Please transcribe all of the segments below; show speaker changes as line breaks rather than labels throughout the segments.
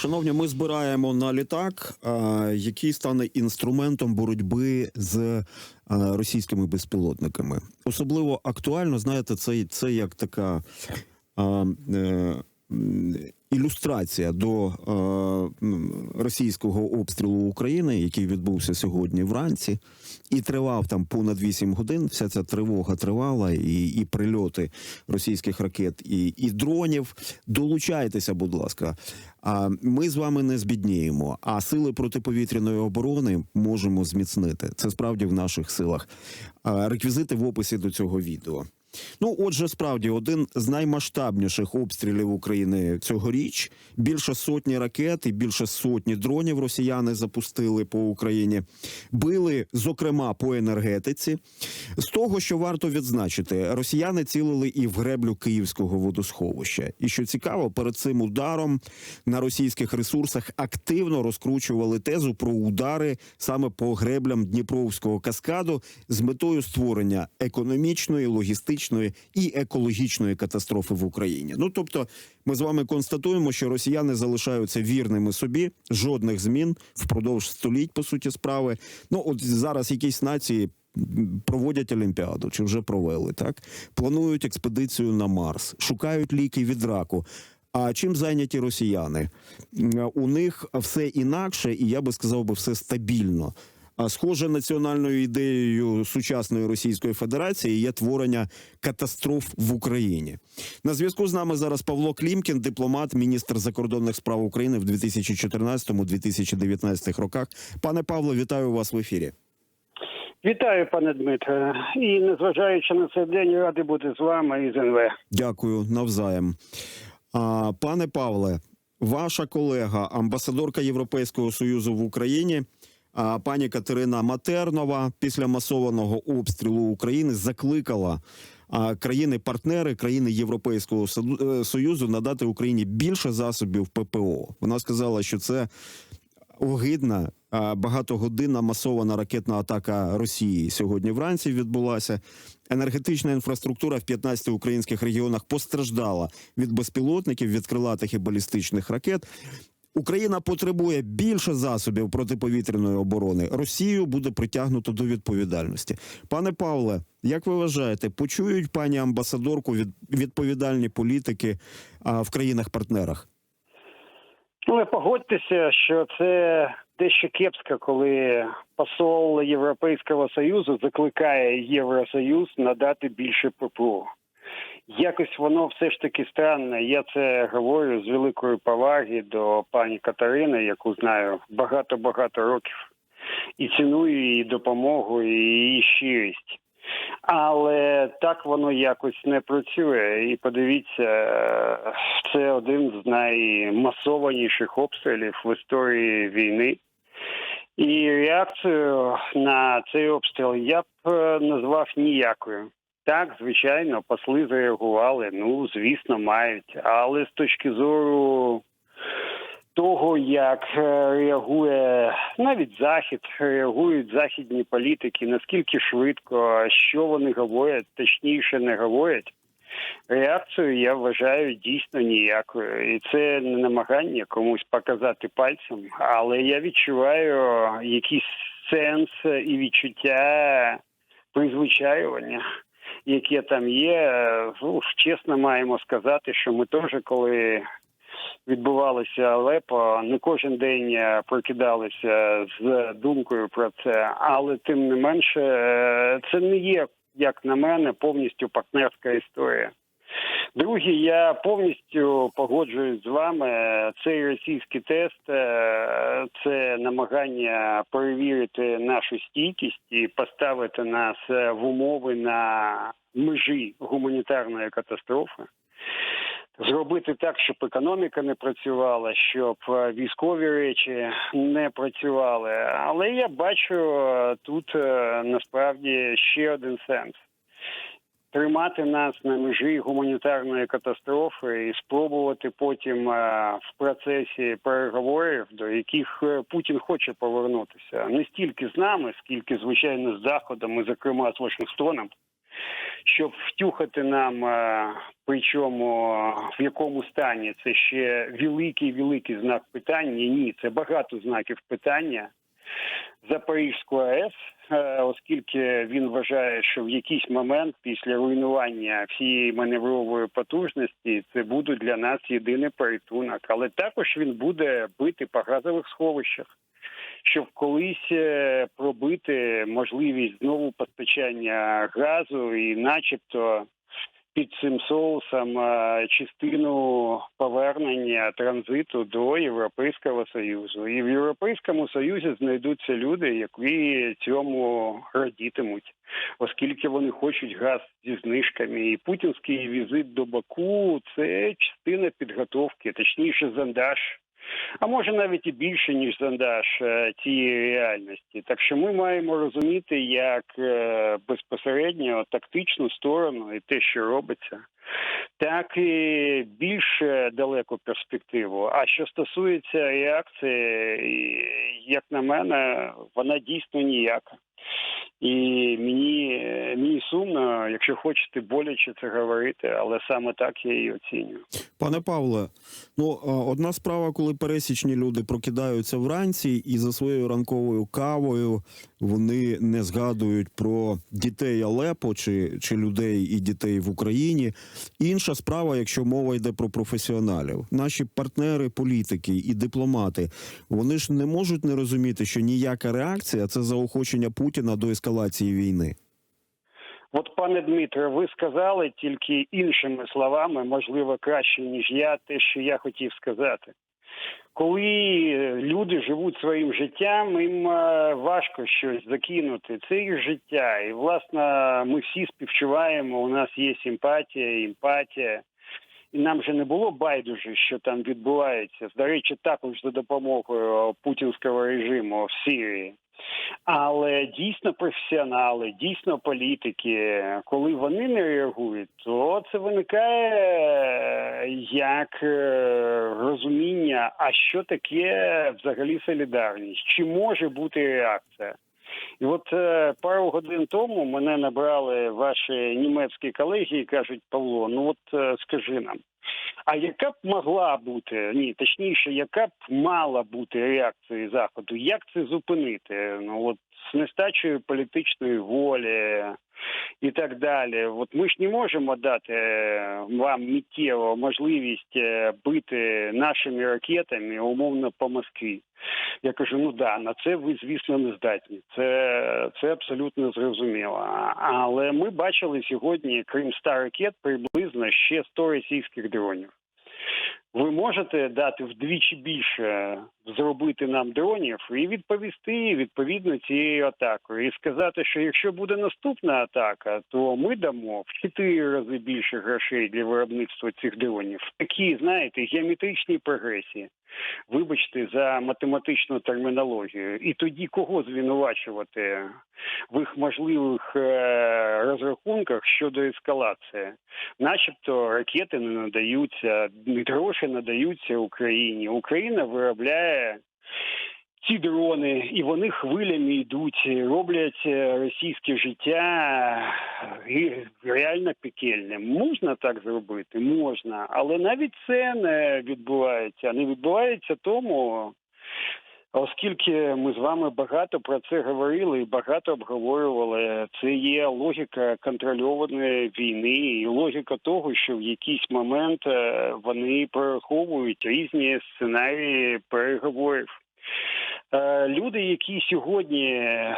Шановні, ми збираємо на літак, який стане інструментом боротьби з російськими безпілотниками. Особливо актуально, знаєте, це, це як така е, ілюстрація до е, російського обстрілу України, який відбувся сьогодні вранці, і тривав там понад 8 годин. Вся ця тривога тривала, і, і прильоти російських ракет і, і дронів. Долучайтеся, будь ласка. А ми з вами не збідніємо. А сили протиповітряної оборони можемо зміцнити. Це справді в наших силах. Реквізити в описі до цього відео. Ну, отже, справді один з наймасштабніших обстрілів України цьогоріч. Більше сотні ракет і більше сотні дронів росіяни запустили по Україні. Били, зокрема, по енергетиці. З того, що варто відзначити, росіяни цілили і в греблю Київського водосховища. І що цікаво, перед цим ударом на російських ресурсах активно розкручували тезу про удари саме по греблям Дніпровського каскаду з метою створення економічної, логістичної і екологічної катастрофи в Україні. Ну тобто, ми з вами констатуємо, що росіяни залишаються вірними собі, жодних змін впродовж століть, по суті, справи. Ну от зараз якісь нації. Проводять олімпіаду чи вже провели так. Планують експедицію на Марс, шукають ліки від раку. А чим зайняті росіяни? У них все інакше, і я би сказав би, все стабільно. А схоже національною ідеєю сучасної Російської Федерації є творення катастроф в Україні. На зв'язку з нами зараз Павло Клімкін, дипломат, міністр закордонних справ України в 2014-2019 роках. Пане Павло, вітаю вас в ефірі.
Вітаю, пане Дмитре. І незважаючи на цей день, радий бути з вами і з НВ.
Дякую навзаєм. А, пане Павле, ваша колега, амбасадорка Європейського союзу в Україні, пані Катерина Матернова, після масованого обстрілу України закликала країни-партнери, країни Європейського е, союзу надати Україні більше засобів ППО. Вона сказала, що це огидна багатогодинна масована ракетна атака Росії сьогодні вранці відбулася. Енергетична інфраструктура в 15 українських регіонах постраждала від безпілотників, від крилатих і балістичних ракет. Україна потребує більше засобів протиповітряної оборони. Росію буде притягнуто до відповідальності. Пане Павле, як ви вважаєте, почують пані амбасадорку від відповідальні політики а, в країнах-партнерах?
Але погодьтеся, що це дещо кепсько, коли посол Європейського Союзу закликає Євросоюз надати більше ППО. Якось воно все ж таки странне. Я це говорю з великої поваги до пані Катерини, яку знаю багато-багато років, і ціную її допомогу і її щирість. Але так воно якось не працює. І подивіться, це один з наймасованіших обстрілів в історії війни. І реакцію на цей обстріл я б е, назвав ніякою. Так, звичайно, посли зареагували. Ну, звісно, мають. Але з точки зору того, як е, реагує навіть захід, реагують західні політики, наскільки швидко, що вони говорять, точніше не говорять. Реакцію я вважаю дійсно ніякою, і це не намагання комусь показати пальцем, але я відчуваю якийсь сенс і відчуття призвичаювання, яке там є. Ну, чесно маємо сказати, що ми теж, коли відбувалося Алепо, не кожен день е, прокидалися з думкою про це, але тим не менше, е, це не є, як на мене, повністю партнерська історія. Друге, я повністю погоджуюсь з вами. Цей російський тест е, це намагання перевірити нашу стійкість і поставити нас е, в умови на межі гуманітарної катастрофи. Зробити так, щоб економіка не працювала, щоб е, військові речі не працювали. Але я бачу тут насправді ще один сенс тримати нас на межі гуманітарної катастрофи і спробувати потім е, в процесі переговорів, до яких е, Путін хоче повернутися, не стільки з нами, скільки звичайно з заходом, і зокрема з Вашингтоном, щоб втюхати нам, е, причому в якому стані це ще великий великий знак питання. Ні, це багато знаків питання. Запорізьку АЕС, е, оскільки він вважає, що в якийсь момент після руйнування всієї маневрової потужності це буде для нас єдиний порятунок. Але також він буде бити по газових сховищах, щоб колись е, пробити можливість знову постачання газу і, начебто. Під цим соусом е, частину повернення транзиту до Європейського союзу, і в Європейському Союзі знайдуться люди, які цьому радітимуть, оскільки вони хочуть газ зі знижками. І путінський візит до Баку це частина підготовки, точніше, зондаж. А може навіть і більше ніж зондаж е, цієї реальності. Так що ми маємо розуміти, як е, безпосередньо тактичну сторону і те, що робиться, так і більш е, далеку перспективу. А що стосується реакції, як на мене, вона дійсно ніяка. І мені, мені сумно, якщо хочете боляче це говорити, але саме так я її оцінюю.
Пане Павле, ну одна справа, коли пересічні люди прокидаються вранці і за своєю ранковою кавою вони не згадують про дітей Алепо чи, чи людей і дітей в Україні. Інша справа, якщо мова йде про професіоналів, наші партнери, політики і дипломати, вони ж не можуть не розуміти, що ніяка реакція це заохочення Путіна до ескалації війни.
От, пане Дмитре, ви сказали тільки іншими словами, можливо, краще ніж я, те, що я хотів сказати. Коли люди живуть своїм життям, їм е, важко щось закинути. Це їх життя. І, власне, ми всі співчуваємо. У нас є симпатія, емпатія. І нам же не було байдуже, що там відбувається. До речі, також за допомогою путінського режиму в Сирії. Але дійсно професіонали, дійсно політики, коли вони не реагують, то це виникає як е, розуміння, а що таке взагалі солідарність? Чи може бути реакція? І от е, пару годин тому мене набрали ваші німецькі колеги і кажуть, Павло, ну от е, скажи нам, а яка б могла бути, ні, точніше, яка б мала бути реакція Заходу? Як це зупинити? Ну от з нестачею політичної волі і так далі. От ми ж не можемо дати е, вам миттєво можливість е, бити нашими ракетами умовно по Москві. Я кажу, ну да, на це ви, звісно, не здатні. Це, це абсолютно зрозуміло. Але ми бачили сьогодні, крім 100 ракет, приблизно ще 100 російських дронів. Ви можете дати вдвічі більше зробити нам дронів і відповісти відповідно цією атакою, і сказати, що якщо буде наступна атака, то ми дамо в чотири рази більше грошей для виробництва цих дронів. Такі, знаєте, геометричні прогресії. Вибачте за математичну термінологію. І тоді кого звинувачувати в їх можливих е, розрахунках щодо ескалації? Начебто ракети не надаються, гроші надаються Україні. Україна виробляє. Ці дрони, і вони хвилями йдуть, роблять е, російське життя е, реально пекельним. Можна так зробити? Можна, але навіть це не відбувається. Не відбувається тому, оскільки ми з вами багато про це говорили і багато обговорювали. Це є логіка контрольованої війни, і логіка того, що в якийсь момент е, вони прораховують різні сценарії переговорів. Е, Люди, які сьогодні е,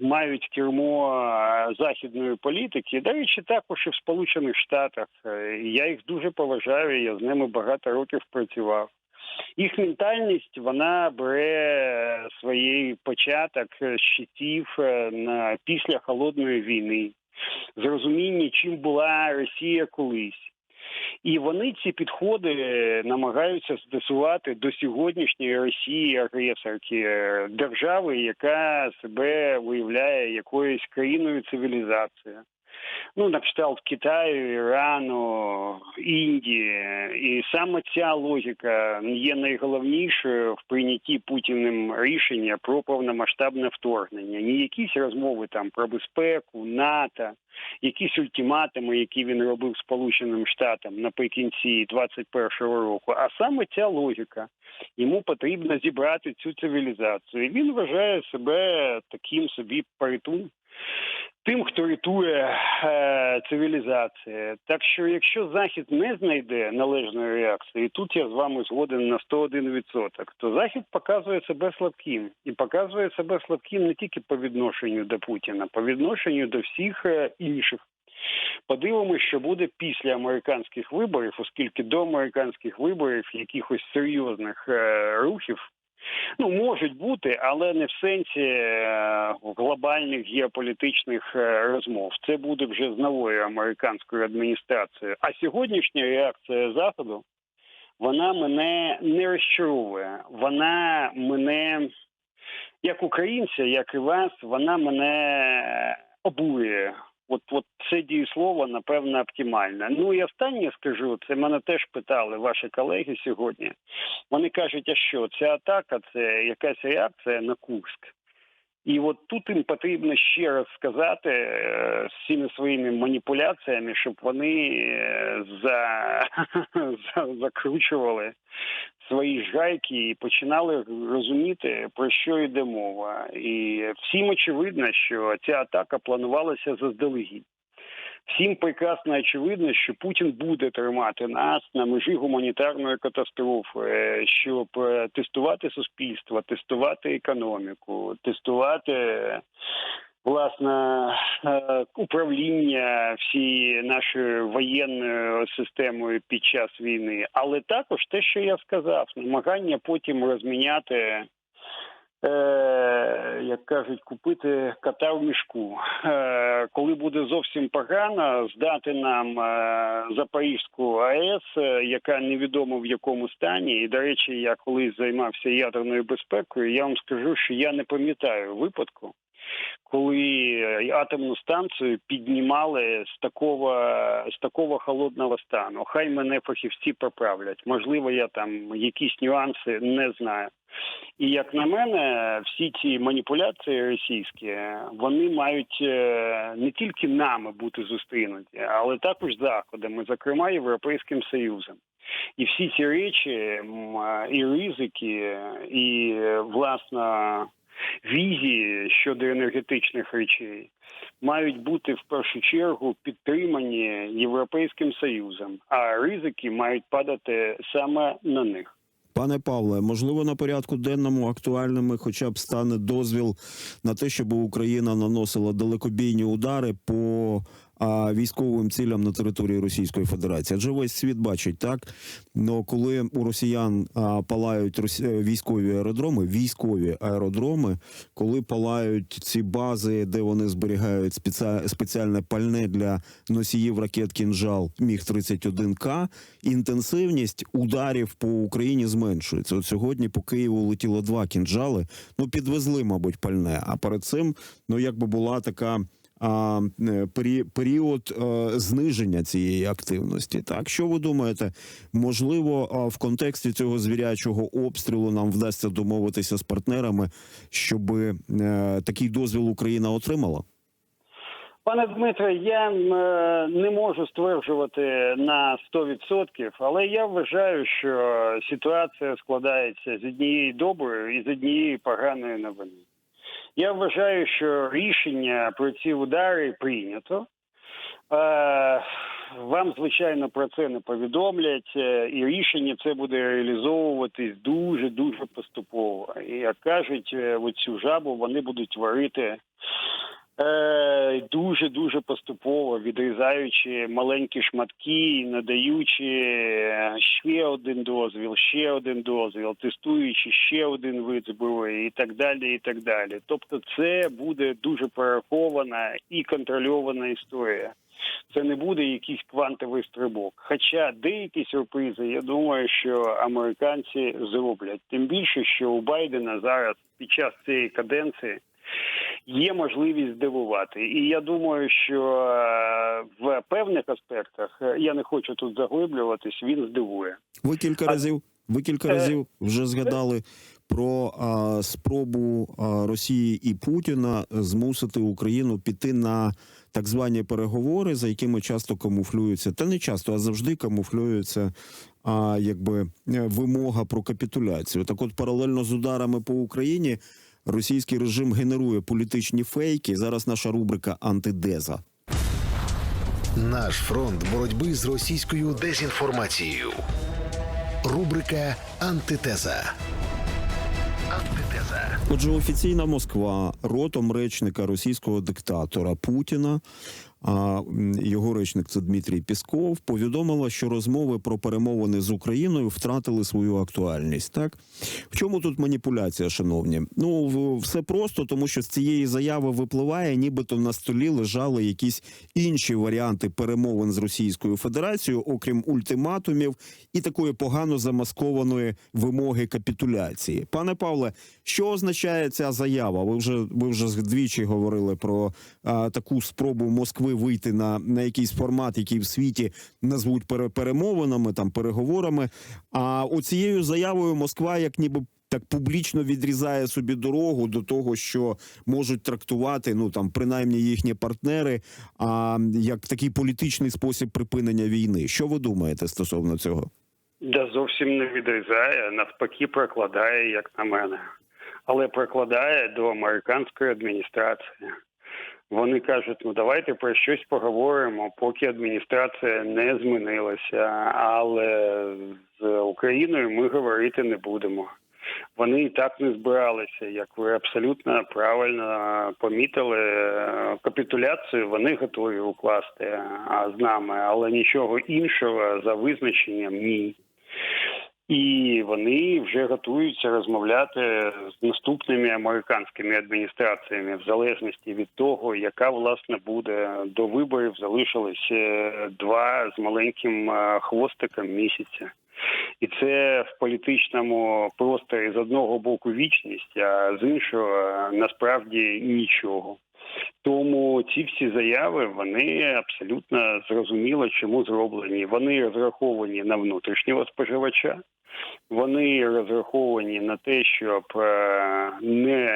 мають кермо е, західної політики, речі, також і в Сполучених Штатах. Я їх дуже поважаю. Я з ними багато років працював. Їх ментальність вона бере своїй початок з часів після холодної війни, з розуміння, чим була Росія колись. І вони ці підходи намагаються стосувати до сьогоднішньої Росії агресорки е, держави, яка себе виявляє якоюсь країною цивілізації. Ну на кшталт Китаю, Ірану, Індії, і саме ця логіка є найголовнішою в прийнятті Путіним рішення про повномасштабне вторгнення. Ні якісь розмови там про безпеку, НАТО, якісь ультиматуми, які він робив Сполученим Штатам наприкінці 21-го року. А саме ця логіка йому потрібно зібрати цю цивілізацію. Він вважає себе таким собі порятунком. Тим, хто рятує е, цивілізацію. Так що, якщо Захід не знайде належної реакції, і тут я з вами згоден на 101%, то Захід показує себе слабким і показує себе слабким не тільки по відношенню до Путіна, по відношенню до всіх е, інших. Подивимося, що буде після американських виборів, оскільки до американських виборів якихось серйозних е, рухів Ну, можуть бути, але не в сенсі е, глобальних геополітичних е, розмов. Це буде вже з новою американською адміністрацією. А сьогоднішня реакція заходу вона мене не розчаровує. Вона мене, як українця, як і вас, вона мене обурює. От, от це дієслово, напевно, оптимальне. Ну і останнє скажу, це мене теж питали ваші колеги сьогодні. Вони кажуть, а що ця атака це якась реакція на Курськ. І от тут їм потрібно ще раз сказати е, з цими своїми маніпуляціями, щоб вони е, за, закручували свої ж гайки і починали розуміти, про що йде мова. І всім очевидно, що ця атака планувалася заздалегідь. Всім прекрасно очевидно, що Путін буде тримати нас на межі гуманітарної катастрофи, е, щоб е, тестувати суспільство, тестувати економіку, тестувати власне е, управління всією нашою воєнною системою під час війни, але також те, що я сказав, намагання потім розміняти. Е, як кажуть, купити кота в мішку. Е, коли буде зовсім погано, здати нам Запорізьку АЕС, яка невідомо в якому стані. І до речі, я колись займався ядерною безпекою. Я вам скажу, що я не пам'ятаю випадку, коли атомну станцію піднімали з такого з такого холодного стану. Хай мене фахівці поправлять. Можливо, я там якісь нюанси не знаю. І як на мене, всі ці маніпуляції російські вони мають е, не тільки нами бути зустрінуті, але також заходами, зокрема Європейським Союзом. І всі ці речі і ризики, і власна візії щодо енергетичних речей мають бути в першу чергу підтримані Європейським Союзом, а ризики мають падати саме на них.
Пане Павле, можливо, на порядку денному актуальними, хоча б стане дозвіл на те, щоб Україна наносила далекобійні удари по а, військовим цілям на території Російської Федерації. Адже весь світ бачить так. Но коли у росіян а, палають росі... військові аеродроми, військові аеродроми, коли палають ці бази, де вони зберігають спеці... спеціальне пальне для носіїв ракет кінжал Міг 31 к інтенсивність ударів по Україні зменшується. От сьогодні по Києву летіло два кінжали. Ну підвезли, мабуть, пальне. А перед цим ну якби була така. Е, період е, зниження цієї активності. Так, що ви думаєте, можливо, в контексті цього звірячого обстрілу нам вдасться домовитися з партнерами, щоб е, такий дозвіл Україна отримала?
Пане Дмитре, я не можу стверджувати на 100%, але я вважаю, що ситуація складається з однієї доброї і з однієї поганої новини. Я вважаю, що рішення про ці удари прийнято. Е, Вам, звичайно, про це не повідомлять, е, і рішення це буде реалізовуватись дуже дуже поступово. І як кажуть, е, оцю жабу вони будуть варити дуже дуже поступово, відрізаючи маленькі шматки, надаючи е, ще один дозвіл, ще один дозвіл, тестуючи ще один вид зброї, і так далі. І так далі. Тобто, це буде дуже порахована і контрольована історія. Це не буде якийсь квантовий стрибок. Хоча деякі сюрпризи, я думаю, що американці зроблять. Тим більше, що у Байдена зараз під час цієї каденції є можливість здивувати. І я думаю, що е, в певних аспектах е, я не хочу тут заглиблюватись. Він здивує.
Ви кілька
А-
разів, ви кілька
Е,
разів вже згадали про а, спробу а, Росії і Путіна змусити Україну піти на так звані переговори, за якими часто камуфлюються, та не часто, а завжди камуфлюються. А якби вимога про капітуляцію. Так, от паралельно з ударами по Україні російський режим генерує політичні фейки. Зараз наша рубрика Антидеза.
Наш фронт боротьби з російською дезінформацією. Рубрика Антитеза. Антитеза.
Отже, офіційна Москва ротом речника російського диктатора Путіна. А його речник це Дмитрій Пісков. Повідомила, що розмови про перемовини з Україною втратили свою актуальність. Так в чому тут маніпуляція, шановні? Ну все просто, тому що з цієї заяви випливає, нібито на столі лежали якісь інші варіанти перемовин з Російською Федерацією, окрім ультиматумів і такої погано замаскованої вимоги капітуляції. Пане Павле, що означає ця заява? Ви вже ви вже двічі говорили про а, таку спробу Москви вийти на, на якийсь формат, який в світі назвуть пере- перемовинами, там переговорами. А оцією заявою Москва, як ніби. Так публічно відрізає собі дорогу до того, що можуть трактувати ну там принаймні їхні партнери, а як такий політичний спосіб припинення війни. Що ви думаєте стосовно цього?
Да зовсім не відрізає, навпаки, прокладає, як на мене. Але прокладає до американської адміністрації. Вони кажуть, ну давайте про щось поговоримо, поки адміністрація не змінилася, але з Україною ми говорити не будемо. Вони і так не збиралися, як ви абсолютно правильно помітили. Капітуляцію вони готові укласти з нами, але нічого іншого за визначенням ні. І вони вже готуються розмовляти з наступними американськими адміністраціями, в залежності від того, яка власне буде до виборів. Залишилось е, два з маленьким е, хвостиком місяця. І це в політичному просторі з одного боку вічність, а з іншого е, насправді нічого. Тому ці всі заяви вони абсолютно зрозуміло, чому зроблені. Вони розраховані на внутрішнього споживача. Вони розраховані на те, щоб е, не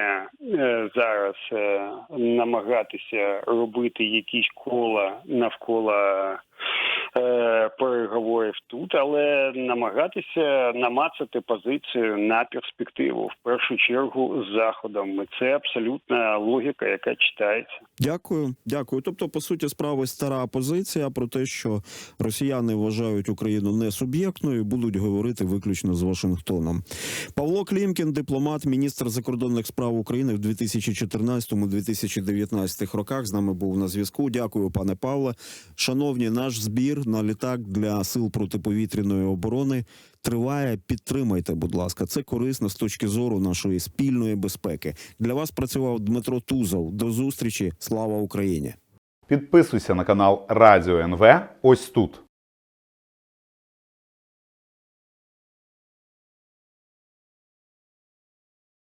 е, зараз е, намагатися робити якісь кола навколо переговорів тут, але намагатися намацати позицію на перспективу в першу чергу з заходом. Це абсолютна логіка, яка читається.
Дякую, дякую. Тобто, по суті, справи стара позиція про те, що росіяни вважають Україну не суб'єктною, будуть говорити виключно з Вашингтоном. Павло Клімкін, дипломат, міністр закордонних справ України в 2014-2019 роках. З нами був на зв'язку. Дякую, пане Павле. Шановні, наш на літак для сил протиповітряної оборони триває. Підтримайте, будь ласка, це корисно з точки зору нашої спільної безпеки. Для вас працював Дмитро Тузов. До зустрічі. Слава Україні!
Підписуйся на канал Радіо НВ ось тут.